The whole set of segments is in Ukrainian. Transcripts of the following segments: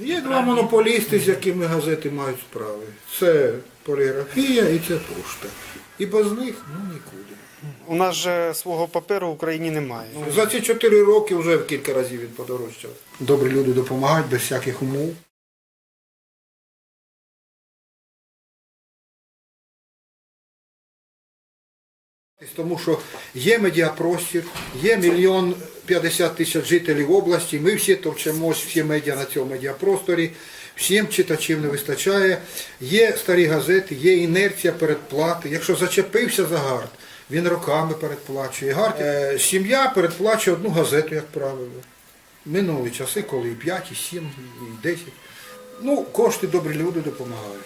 Є два монополісти, з якими газети мають справи. Це поліграфія і це пошта. І без них ну нікуди. У нас же свого паперу в Україні немає. За ці чотири роки вже в кілька разів він подорожчав. Добрі люди допомагають без всяких умов. Тому що є медіапростір, є мільйон п'ятдесят тисяч жителів області, ми всі товчемось, всі медіа на цьому медіапросторі, всім читачів не вистачає. Є старі газети, є інерція передплати. Якщо зачепився за гард, він роками передплачує. Гард, е, сім'я передплачує одну газету, як правило. Минули часи, коли і 5, і 7, і 10. Ну, кошти добрі люди допомагають.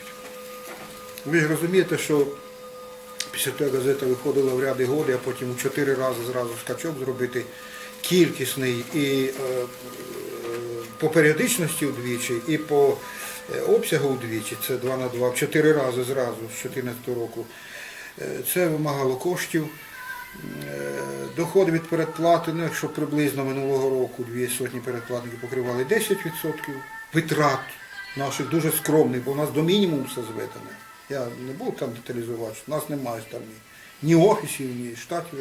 Ви ж розумієте, що Після того газета виходила в ряди годи, а потім у чотири рази зразу скачок зробити кількісний і е, е, по періодичності удвічі, і по е, обсягу удвічі, це 2 на 2, в чотири рази зразу з 2014 року. Це вимагало коштів. Доходи від передплати, ну якщо приблизно минулого року дві сотні передплатників покривали 10% витрат наших дуже скромних, бо у нас до мінімуму все зведене. Я не буду там деталізувати, у нас немає там ні, ні офісів, ні штатів.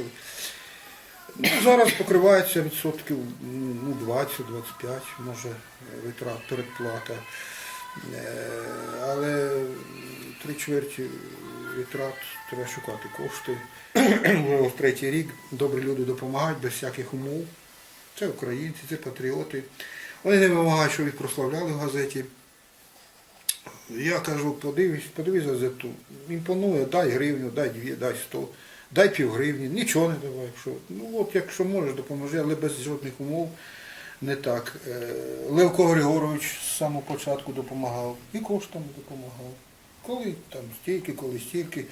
Ну, зараз покривається відсотків ну, 20-25, може, витрат, передплата. Е, Але три чверті витрат треба шукати кошти. В третій рік добрі люди допомагають без всяких умов. Це українці, це патріоти. Вони не вимагають, щоб їх прославляли в газеті. Я кажу, подивись, подивись газету, імпонує, дай гривню, дай дві, дай сто, дай пів гривні, нічого не давай. Якщо, ну от якщо можеш, допоможи, але без жодних умов не так. Е, Левко Григорович з самого початку допомагав і коштами допомагав. Коли там стільки, коли стільки.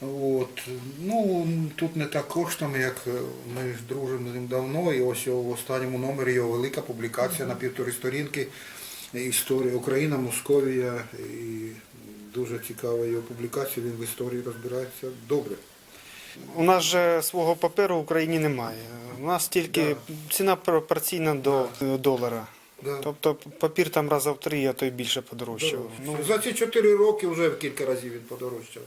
От. Ну, тут не так коштами, як е, ми дружимо з ним давно, і ось в останньому номері його велика публікація на півтори сторінки. Історія Україна, Московія і дуже цікава його публікація, він в історії розбирається добре. У нас же свого паперу в Україні немає. У нас тільки ціна пропорційна до долара. Да. Тобто папір там раза в три, а то й більше подорожчав. Ну, За ці чотири роки вже в кілька разів він подорожчав.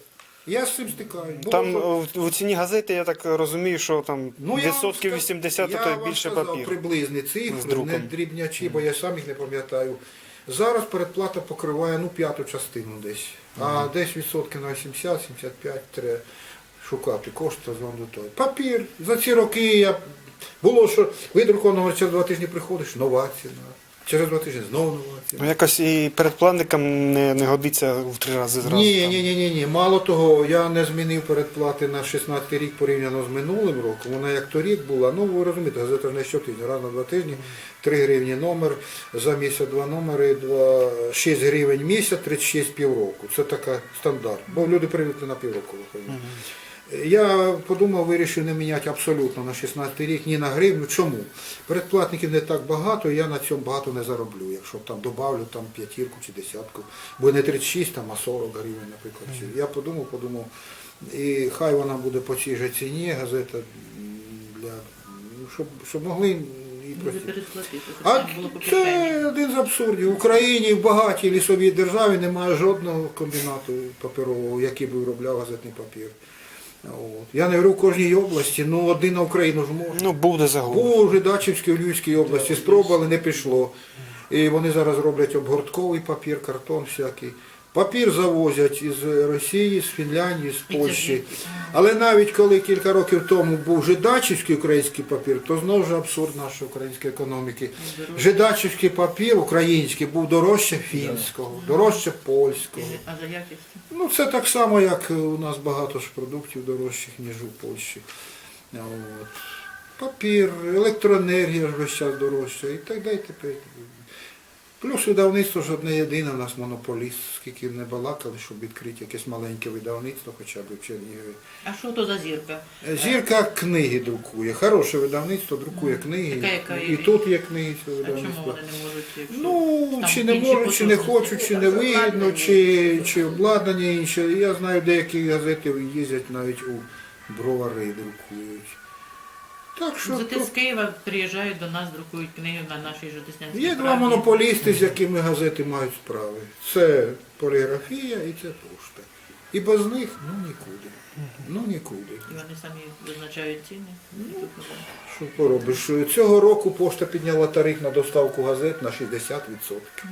Я з цим стикаюсь. Було там е, в- у ціні газети, я так розумію, що там Ну, відсотків 80, я а то вам більше сказав папір. Приблизні цифри, не дрібнячі, бо я сам їх не пам'ятаю. Зараз передплата покриває ну, п'яту частину десь. А десь відсотки на 70-75 треба шукати кошти з до того. Папір. За ці роки я було, що видрукованого через два тижні приходиш, нова ціна. Через два тижні знову нова ціна. Ну якось і передплатникам не, не годиться в три рази зразу. Ні, там. ні, ні, ні, ні. Мало того, я не змінив передплати на 16 рік порівняно з минулим роком. Вона як торік була. Ну ви розумієте, газета ж не щотижня, раз на два тижні, 3 гривні номер, за місяць два номери, два, 6 гривень місяць, 36 півроку. Це така стандарт. Бо люди привикли на півроку виходить. Я подумав, вирішив не міняти абсолютно на 16 рік, ні на гривню. Чому? Передплатників не так багато, я на цьому багато не зароблю, якщо там добавлю там п'ятірку чи десятку. Бо не 36, там, а 40 гривень, наприклад. Чи- Я подумав, подумав, і хай вона буде по цій же ціні, газета для ну, щоб, щоб могли А це один з абсурдів. В Україні в багатій лісовій державі немає жодного комбінату паперового, який би виробляв газетний папір. От. Я не говорю в кожній області, ну один на Україну ж може. Ну буде загуб. Був у Жидачівській, у Львівській області, спробували, не пішло. І вони зараз роблять обгортковий папір, картон всякий. Папір завозять із Росії, з Фінляндії, з Польщі. Але навіть коли кілька років тому був жидачівський український папір, то знову ж абсурд нашої української економіки. Жидачівський папір український був дорожче фінського, дорожче польського. Ну, це так само, як у нас багато ж продуктів дорожчих, ніж у Польщі. От. Папір, електроенергія ж весь час дорожча і так далі. Плюс видавництво ж одне єдине, у нас монополіст, скільки не балакали, щоб відкрити якесь маленьке видавництво, хоча б в Чернігові. А що то за зірка? Зірка книги друкує, хороше видавництво, друкує книги. Така, яка І тут є книги цього А чому вони не можуть? якщо Ну, там чи не можуть, чи не хочуть, чи не вигідно, чи, чи обладнання інше. Я знаю, деякі газети їздять навіть у бровари друкують. Так що Зате то- з Києва приїжджають до нас, друкують книги на нашій Жовтиснянській є два правді. монополісти, з якими газети мають справи. Це поліграфія і це пошта. І без них ну нікуди. Ну нікуди. І вони самі визначають ціни. Не. Що поробиш? Цього року пошта підняла тариф на доставку газет на 60%.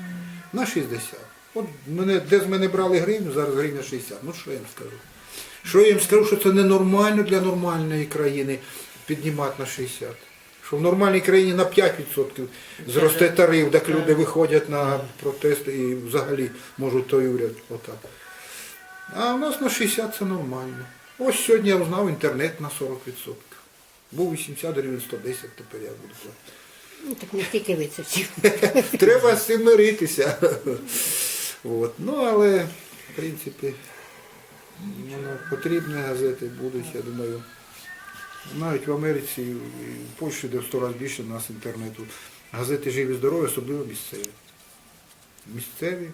На 60%. От мене, де з мене брали гривню, зараз гривня 60. Ну що я їм скажу? Що я їм скажу, що це ненормально для нормальної країни піднімати на 60%. Що в нормальній країні на 5% зросте тариф, так люди виходять на протести і взагалі можуть той уряд отак. А в нас на 60 це нормально. Ось сьогодні я узнав інтернет на 40%. Був 80 гривень 110, тепер я буду платити. Ну, так не тільки ви це всі. Треба з цим миритися. От. Ну, але, в принципі, потрібні газети будуть, я думаю. Навіть в Америці і в Польщі, де в 100 разів більше нас інтернету. Газети живі здорові, особливо місцеві. Місцеві